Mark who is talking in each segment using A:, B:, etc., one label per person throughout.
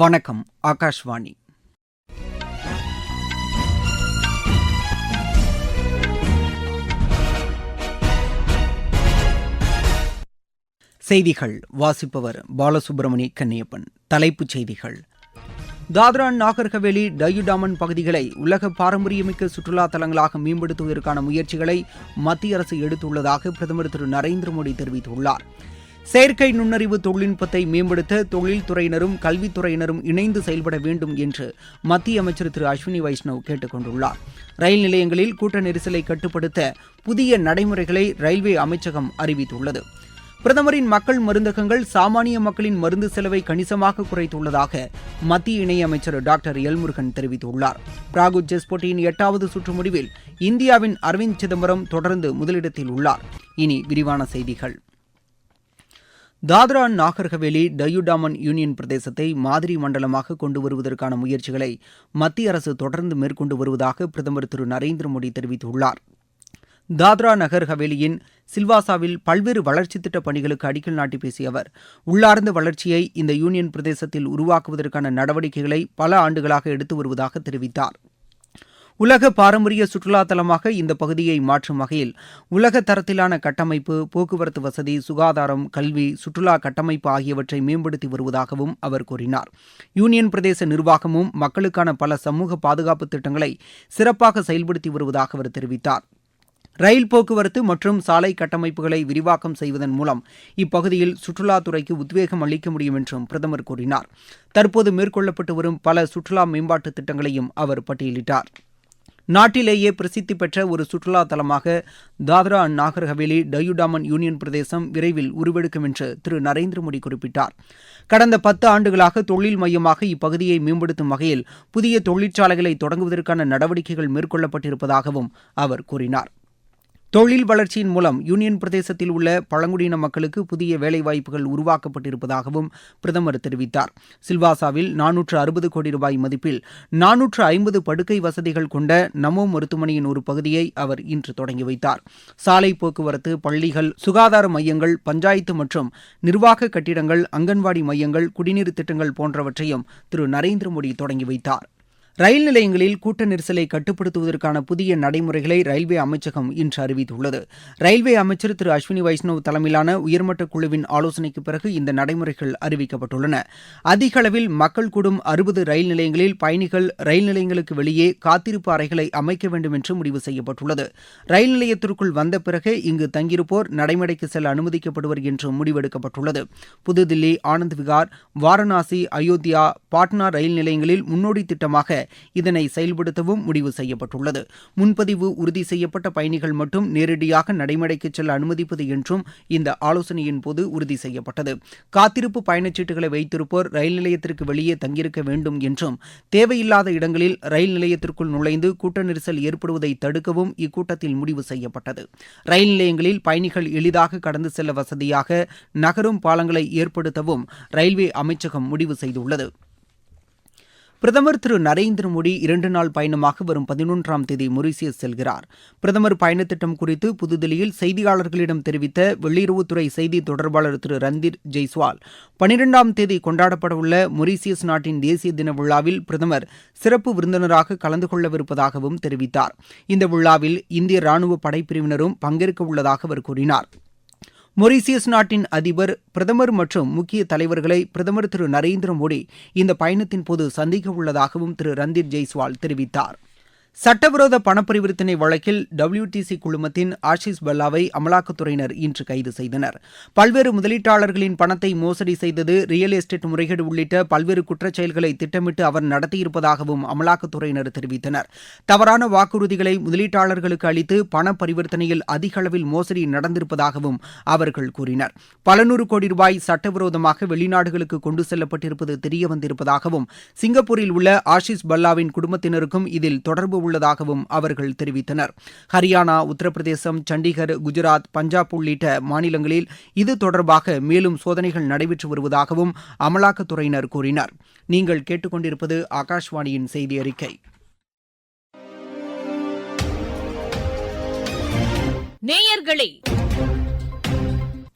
A: வணக்கம் ஆகாஷ்வாணி செய்திகள் வாசிப்பவர் பாலசுப்ரமணி கன்னியப்பன் தலைப்புச் செய்திகள் தாத்ரா நாகர்ஹவேலி டயுடாமன் பகுதிகளை உலக பாரம்பரியமிக்க சுற்றுலா தலங்களாக மேம்படுத்துவதற்கான முயற்சிகளை மத்திய அரசு எடுத்துள்ளதாக பிரதமர் திரு நரேந்திர மோடி தெரிவித்துள்ளார் செயற்கை நுண்ணறிவு தொழில்நுட்பத்தை மேம்படுத்த தொழில்துறையினரும் கல்வித்துறையினரும் இணைந்து செயல்பட வேண்டும் என்று மத்திய அமைச்சர் திரு அஸ்வினி வைஷ்ணவ் கேட்டுக் கொண்டுள்ளார் ரயில் நிலையங்களில் கூட்ட நெரிசலை கட்டுப்படுத்த புதிய நடைமுறைகளை ரயில்வே அமைச்சகம் அறிவித்துள்ளது பிரதமரின் மக்கள் மருந்தகங்கள் சாமானிய மக்களின் மருந்து செலவை கணிசமாக குறைத்துள்ளதாக மத்திய இணையமைச்சர் டாக்டர் எல்முருகன் தெரிவித்துள்ளார் பிராகு செஸ் போட்டியின் எட்டாவது சுற்று முடிவில் இந்தியாவின் அரவிந்த் சிதம்பரம் தொடர்ந்து முதலிடத்தில் உள்ளார் இனி விரிவான செய்திகள் தாத்ரா நாகர்ஹவேலி ஹவேலி டாமன் யூனியன் பிரதேசத்தை மாதிரி மண்டலமாக கொண்டு வருவதற்கான முயற்சிகளை மத்திய அரசு தொடர்ந்து மேற்கொண்டு வருவதாக பிரதமர் திரு நரேந்திர மோடி தெரிவித்துள்ளார் தாத்ரா நகர் ஹவேலியின் சில்வாசாவில் பல்வேறு வளர்ச்சி திட்ட பணிகளுக்கு அடிக்கல் நாட்டி பேசிய அவர் உள்ளார்ந்த வளர்ச்சியை இந்த யூனியன் பிரதேசத்தில் உருவாக்குவதற்கான நடவடிக்கைகளை பல ஆண்டுகளாக எடுத்து வருவதாக தெரிவித்தாா் உலக பாரம்பரிய சுற்றுலா தலமாக இந்த பகுதியை மாற்றும் வகையில் உலக தரத்திலான கட்டமைப்பு போக்குவரத்து வசதி சுகாதாரம் கல்வி சுற்றுலா கட்டமைப்பு ஆகியவற்றை மேம்படுத்தி வருவதாகவும் அவர் கூறினார் யூனியன் பிரதேச நிர்வாகமும் மக்களுக்கான பல சமூக பாதுகாப்பு திட்டங்களை சிறப்பாக செயல்படுத்தி வருவதாக அவர் தெரிவித்தார் ரயில் போக்குவரத்து மற்றும் சாலை கட்டமைப்புகளை விரிவாக்கம் செய்வதன் மூலம் இப்பகுதியில் சுற்றுலாத்துறைக்கு உத்வேகம் அளிக்க முடியும் என்றும் பிரதமர் கூறினார் தற்போது மேற்கொள்ளப்பட்டு வரும் பல சுற்றுலா மேம்பாட்டு திட்டங்களையும் அவர் பட்டியலிட்டார் நாட்டிலேயே பிரசித்தி பெற்ற ஒரு சுற்றுலா தலமாக Dadra and Nagar Haveli டயுடாமன் Daman union பிரதேசம் விரைவில் உருவெடுக்கும் என்று திரு நரேந்திர மோடி குறிப்பிட்டார் கடந்த பத்து ஆண்டுகளாக தொழில் மையமாக இப்பகுதியை மேம்படுத்தும் வகையில் புதிய தொழிற்சாலைகளை தொடங்குவதற்கான நடவடிக்கைகள் மேற்கொள்ளப்பட்டிருப்பதாகவும் அவர் கூறினாா் தொழில் வளர்ச்சியின் மூலம் யூனியன் பிரதேசத்தில் உள்ள பழங்குடியின மக்களுக்கு புதிய வேலைவாய்ப்புகள் உருவாக்கப்பட்டிருப்பதாகவும் பிரதமர் தெரிவித்தார் சில்வாசாவில் நானூற்று அறுபது கோடி ரூபாய் மதிப்பில் நானூற்று ஐம்பது படுக்கை வசதிகள் கொண்ட நமோ மருத்துவமனையின் ஒரு பகுதியை அவர் இன்று தொடங்கி வைத்தார் சாலை போக்குவரத்து பள்ளிகள் சுகாதார மையங்கள் பஞ்சாயத்து மற்றும் நிர்வாக கட்டிடங்கள் அங்கன்வாடி மையங்கள் குடிநீர் திட்டங்கள் போன்றவற்றையும் திரு நரேந்திர மோடி தொடங்கி வைத்தார் ரயில் நிலையங்களில் கூட்ட நெரிசலை கட்டுப்படுத்துவதற்கான புதிய நடைமுறைகளை ரயில்வே அமைச்சகம் இன்று அறிவித்துள்ளது ரயில்வே அமைச்சர் திரு அஸ்வினி வைஷ்ணவ் தலைமையிலான உயர்மட்ட குழுவின் ஆலோசனைக்கு பிறகு இந்த நடைமுறைகள் அறிவிக்கப்பட்டுள்ளன அதிக அளவில் மக்கள் கூடும் அறுபது ரயில் நிலையங்களில் பயணிகள் ரயில் நிலையங்களுக்கு வெளியே காத்திருப்பு அறைகளை அமைக்க வேண்டும் என்று முடிவு செய்யப்பட்டுள்ளது ரயில் நிலையத்திற்குள் வந்த பிறகு இங்கு தங்கியிருப்போர் நடைமடைக்கு செல்ல அனுமதிக்கப்படுவர் என்று முடிவெடுக்கப்பட்டுள்ளது புதுதில்லி ஆனந்த் விகார் வாரணாசி அயோத்தியா பாட்னா ரயில் நிலையங்களில் முன்னோடி திட்டமாக இதனை செயல்படுத்தவும் முடிவு செய்யப்பட்டுள்ளது முன்பதிவு உறுதி செய்யப்பட்ட பயணிகள் மட்டும் நேரடியாக நடைமுறைக்கு செல்ல அனுமதிப்பது என்றும் இந்த ஆலோசனையின் போது உறுதி செய்யப்பட்டது காத்திருப்பு பயணச்சீட்டுகளை வைத்திருப்போர் ரயில் நிலையத்திற்கு வெளியே தங்கியிருக்க வேண்டும் என்றும் தேவையில்லாத இடங்களில் ரயில் நிலையத்திற்குள் நுழைந்து கூட்ட நெரிசல் ஏற்படுவதை தடுக்கவும் இக்கூட்டத்தில் முடிவு செய்யப்பட்டது ரயில் நிலையங்களில் பயணிகள் எளிதாக கடந்து செல்ல வசதியாக நகரும் பாலங்களை ஏற்படுத்தவும் ரயில்வே அமைச்சகம் முடிவு செய்துள்ளது பிரதமர் திரு நரேந்திர மோடி இரண்டு நாள் பயணமாக வரும் பதினொன்றாம் தேதி மொரிசியஸ் செல்கிறார் பிரதமர் பயணத்திட்டம் குறித்து புதுதில்லியில் செய்தியாளர்களிடம் தெரிவித்த வெளியுறவுத்துறை செய்தி தொடர்பாளர் திரு ரந்தீர் ஜெய்ஸ்வால் பனிரெண்டாம் தேதி கொண்டாடப்படவுள்ள மொரிசியஸ் நாட்டின் தேசிய தின விழாவில் பிரதமர் சிறப்பு விருந்தினராக கலந்து கொள்ளவிருப்பதாகவும் தெரிவித்தார் இந்த விழாவில் இந்திய ராணுவ படைப்பிரிவினரும் பங்கேற்க உள்ளதாக அவர் கூறினார் மொரீசியஸ் நாட்டின் அதிபர் பிரதமர் மற்றும் முக்கிய தலைவர்களை பிரதமர் திரு நரேந்திர மோடி இந்த பயணத்தின்போது சந்திக்க உள்ளதாகவும் திரு ரந்தீர் ஜெய்ஸ்வால் தெரிவித்தாா் சட்டவிரோத பணப்பரிவர்த்தனை வழக்கில் டபிள்யூ டி சி குழுமத்தின் ஆஷிஷ் பல்லாவை அமலாக்கத்துறையினர் இன்று கைது செய்தனர் பல்வேறு முதலீட்டாளர்களின் பணத்தை மோசடி செய்தது ரியல் எஸ்டேட் முறைகேடு உள்ளிட்ட பல்வேறு குற்றச்செயல்களை திட்டமிட்டு அவர் நடத்தியிருப்பதாகவும் அமலாக்கத்துறையினர் தெரிவித்தனர் தவறான வாக்குறுதிகளை முதலீட்டாளர்களுக்கு அளித்து பண பரிவர்த்தனையில் அதிக அளவில் மோசடி நடந்திருப்பதாகவும் அவர்கள் கூறினர் பல நூறு கோடி ரூபாய் சட்டவிரோதமாக வெளிநாடுகளுக்கு கொண்டு செல்லப்பட்டிருப்பது தெரியவந்திருப்பதாகவும் சிங்கப்பூரில் உள்ள ஆஷிஷ் பல்லாவின் குடும்பத்தினருக்கும் இதில் தொடர்பு உள்ளதாகவும் அவர்கள் தெரிவித்தனர் ஹரியானா உத்தரப்பிரதேசம் சண்டிகர் குஜராத் பஞ்சாப் உள்ளிட்ட மாநிலங்களில் இது தொடர்பாக மேலும் சோதனைகள் நடைபெற்று வருவதாகவும் அமலாக்கத்துறையினர் கூறினர் நீங்கள் கேட்டுக்கொண்டிருப்பது ஆகாஷ்வாணியின் செய்தி அறிக்கை
B: நேயர்களே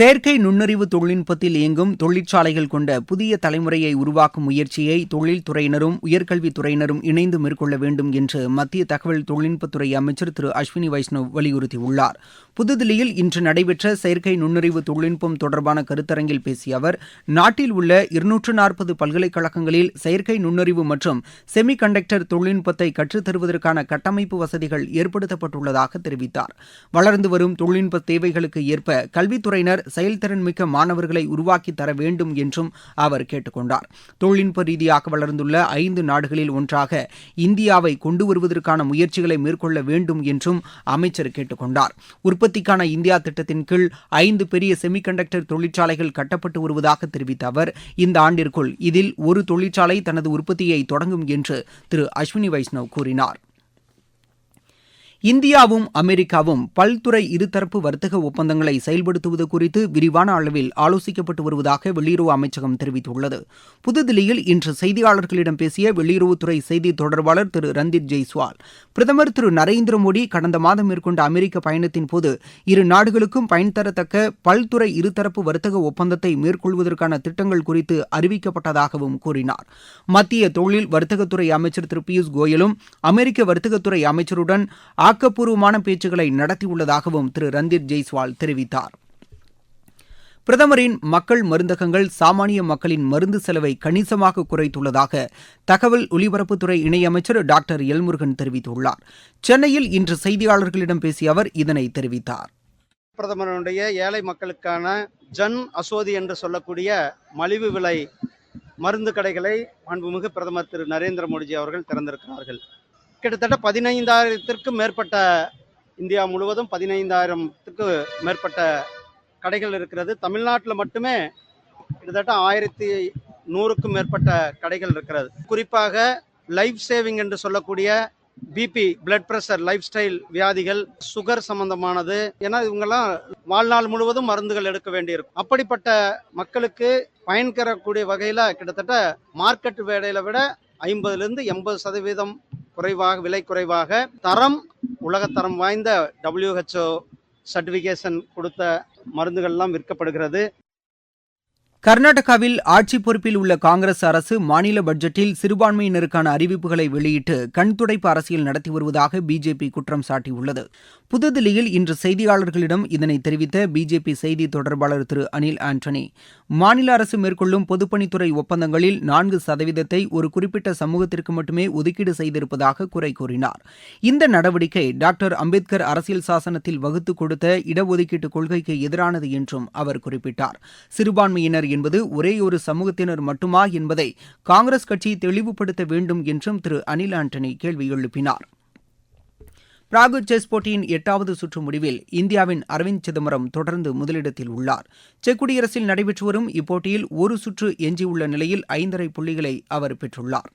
A: செயற்கை நுண்ணறிவு தொழில்நுட்பத்தில் இயங்கும் தொழிற்சாலைகள் கொண்ட புதிய தலைமுறையை உருவாக்கும் முயற்சியை தொழில்துறையினரும் உயர்கல்வித்துறையினரும் இணைந்து மேற்கொள்ள வேண்டும் என்று மத்திய தகவல் தொழில்நுட்பத்துறை அமைச்சர் திரு அஸ்வினி வைஷ்ணவ் வலியுறுத்தியுள்ளார் புதுதில்லியில் இன்று நடைபெற்ற செயற்கை நுண்ணறிவு தொழில்நுட்பம் தொடர்பான கருத்தரங்கில் பேசிய அவர் நாட்டில் உள்ள இருநூற்று நாற்பது பல்கலைக்கழகங்களில் செயற்கை நுண்ணறிவு மற்றும் செமி கண்டக்டர் தொழில்நுட்பத்தை கற்றுத்தருவதற்கான கட்டமைப்பு வசதிகள் ஏற்படுத்தப்பட்டுள்ளதாக தெரிவித்தார் வளர்ந்து வரும் தொழில்நுட்ப தேவைகளுக்கு ஏற்ப கல்வித்துறையினர் செயல்திறன் மிக்க மாணவர்களை உருவாக்கி தர வேண்டும் என்றும் அவர் கேட்டுக்கொண்டார் தொழில்நுட்ப ரீதியாக வளர்ந்துள்ள ஐந்து நாடுகளில் ஒன்றாக இந்தியாவை கொண்டு வருவதற்கான முயற்சிகளை மேற்கொள்ள வேண்டும் என்றும் அமைச்சர் கேட்டுக்கொண்டார் உற்பத்திக்கான இந்தியா திட்டத்தின் கீழ் ஐந்து பெரிய செமிகண்டக்டர் தொழிற்சாலைகள் கட்டப்பட்டு வருவதாக தெரிவித்த அவர் இந்த ஆண்டிற்குள் இதில் ஒரு தொழிற்சாலை தனது உற்பத்தியை தொடங்கும் என்று திரு அஸ்வினி வைஷ்ணவ் கூறினார் இந்தியாவும் அமெரிக்காவும் பல்துறை இருதரப்பு வர்த்தக ஒப்பந்தங்களை செயல்படுத்துவது குறித்து விரிவான அளவில் ஆலோசிக்கப்பட்டு வருவதாக வெளியுறவு அமைச்சகம் தெரிவித்துள்ளது புதுதில்லியில் இன்று செய்தியாளர்களிடம் பேசிய வெளியுறவுத்துறை செய்தி தொடர்பாளர் திரு ரந்தீப் ஜெய்ஸ்வால் பிரதமர் திரு நரேந்திர மோடி கடந்த மாதம் மேற்கொண்ட அமெரிக்க பயணத்தின் போது இரு நாடுகளுக்கும் பயன் தரத்தக்க பல்துறை இருதரப்பு வர்த்தக ஒப்பந்தத்தை மேற்கொள்வதற்கான திட்டங்கள் குறித்து அறிவிக்கப்பட்டதாகவும் கூறினார் மத்திய தொழில் வர்த்தகத்துறை அமைச்சர் திரு பியூஷ் கோயலும் அமெரிக்க வர்த்தகத்துறை அமைச்சருடன் ஆக்கப்பூர்வமான பேச்சுக்களை நடத்தியுள்ளதாகவும் திரு ரந்தீப் ஜெய்ஸ்வால் தெரிவித்தார் பிரதமரின் மக்கள் மருந்தகங்கள் சாமானிய மக்களின் மருந்து செலவை கணிசமாக குறைத்துள்ளதாக தகவல் ஒலிபரப்புத்துறை இணையமைச்சர் டாக்டர் எல்முருகன் தெரிவித்துள்ளார் சென்னையில் இன்று செய்தியாளர்களிடம் பேசிய அவர் இதனை தெரிவித்தார்
C: பிரதமருடைய ஏழை மக்களுக்கான ஜன் அசோதி என்று சொல்லக்கூடிய மலிவு விலை மருந்து கடைகளை மாண்புமிகு பிரதமர் திரு நரேந்திர மோடிஜி அவர்கள் திறந்திருக்கிறார்கள் கிட்டத்தட்ட பதினைந்தாயிரத்திற்கும் மேற்பட்ட இந்தியா முழுவதும் பதினைந்தாயிரத்துக்கு மேற்பட்ட கடைகள் இருக்கிறது தமிழ்நாட்டில் மட்டுமே கிட்டத்தட்ட ஆயிரத்தி நூறுக்கும் மேற்பட்ட கடைகள் இருக்கிறது குறிப்பாக லைஃப் சேவிங் என்று சொல்லக்கூடிய BP blood pressure life style வியாதிகள் சுகர் சம்பந்தமானது ஏன்னா இவங்கெல்லாம் வாழ்நாள் முழுவதும் மருந்துகள் எடுக்க வேண்டியிருக்கும் அப்படிப்பட்ட மக்களுக்கு பயன்கரக்கூடிய வகையில் கிட்டத்தட்ட மார்க்கெட் வேலையில விட ஐம்பதுலேருந்து எண்பது சதவீதம் குறைவாக விலை குறைவாக தரம் உலகத்தரம் வாய்ந்த டபிள்யூஹெச்ஓ சர்டிஃபிகேஷன் கொடுத்த மருந்துகள்லாம் விற்கப்படுகிறது
A: கர்நாடகாவில் ஆட்சி பொறுப்பில் உள்ள காங்கிரஸ் அரசு மாநில பட்ஜெட்டில் சிறுபான்மையினருக்கான அறிவிப்புகளை வெளியிட்டு கண்துடைப்பு அரசியல் நடத்தி வருவதாக பிஜேபி குற்றம் சாட்டியுள்ளது புதுதில்லியில் இன்று செய்தியாளர்களிடம் இதனை தெரிவித்த பிஜேபி செய்தி தொடர்பாளர் திரு அனில் ஆண்டனி மாநில அரசு மேற்கொள்ளும் பொதுப்பணித்துறை ஒப்பந்தங்களில் நான்கு சதவீதத்தை ஒரு குறிப்பிட்ட சமூகத்திற்கு மட்டுமே ஒதுக்கீடு செய்திருப்பதாக குறை கூறினார் இந்த நடவடிக்கை டாக்டர் அம்பேத்கர் அரசியல் சாசனத்தில் வகுத்து கொடுத்த இடஒதுக்கீட்டு கொள்கைக்கு எதிரானது என்றும் அவர் குறிப்பிட்டார் சிறுபான்மையினர் என்பது ஒரே ஒரு சமூகத்தினர் மட்டுமா என்பதை காங்கிரஸ் கட்சி தெளிவுபடுத்த வேண்டும் என்றும் திரு அனில் ஆண்டனி கேள்வி எழுப்பினார் பிராகு செஸ் போட்டியின் எட்டாவது சுற்று முடிவில் இந்தியாவின் அரவிந்த் சிதம்பரம் தொடர்ந்து முதலிடத்தில் உள்ளார் செக் குடியரசில் நடைபெற்று வரும் இப்போட்டியில் ஒரு சுற்று எஞ்சியுள்ள நிலையில் ஐந்தரை புள்ளிகளை அவர் பெற்றுள்ளார்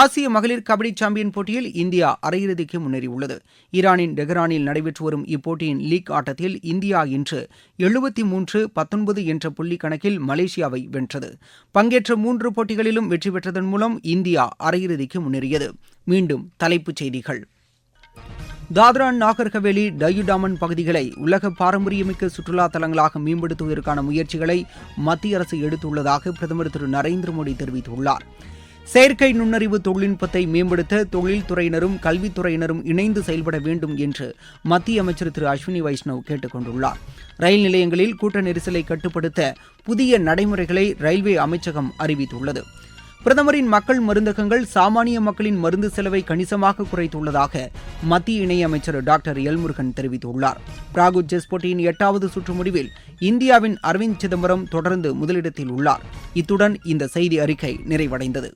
A: ஆசிய மகளிர் கபடி சாம்பியன் போட்டியில் இந்தியா அரையிறுதிக்கு முன்னேறியுள்ளது ஈரானின் டெஹ்ரானில் நடைபெற்று வரும் இப்போட்டியின் லீக் ஆட்டத்தில் இந்தியா இன்று எழுபத்தி மூன்று பத்தொன்பது என்ற புள்ளி கணக்கில் மலேசியாவை வென்றது பங்கேற்ற மூன்று போட்டிகளிலும் வெற்றி பெற்றதன் மூலம் இந்தியா அரையிறுதிக்கு முன்னேறியது மீண்டும் தலைப்புச் செய்திகள் தாத்ரா நாகர் ஹவேலி டயு டாமன் பகுதிகளை உலக பாரம்பரியமிக்க சுற்றுலா தலங்களாக மேம்படுத்துவதற்கான முயற்சிகளை மத்திய அரசு எடுத்துள்ளதாக பிரதமர் திரு நரேந்திர மோடி தெரிவித்துள்ளார் செயற்கை நுண்ணறிவு தொழில்நுட்பத்தை மேம்படுத்த தொழில்துறையினரும் கல்வித்துறையினரும் இணைந்து செயல்பட வேண்டும் என்று மத்திய அமைச்சர் திரு அஸ்வினி வைஷ்ணவ் கேட்டுக் கொண்டுள்ளார் ரயில் நிலையங்களில் கூட்ட நெரிசலை கட்டுப்படுத்த புதிய நடைமுறைகளை ரயில்வே அமைச்சகம் அறிவித்துள்ளது பிரதமரின் மக்கள் மருந்தகங்கள் சாமானிய மக்களின் மருந்து செலவை கணிசமாக குறைத்துள்ளதாக மத்திய இணையமைச்சர் டாக்டர் எல்முருகன் தெரிவித்துள்ளார் பிராகு செஸ் போட்டியின் எட்டாவது சுற்று முடிவில் இந்தியாவின் அரவிந்த் சிதம்பரம் தொடர்ந்து முதலிடத்தில் உள்ளார் இத்துடன் இந்த செய்தி அறிக்கை நிறைவடைந்தது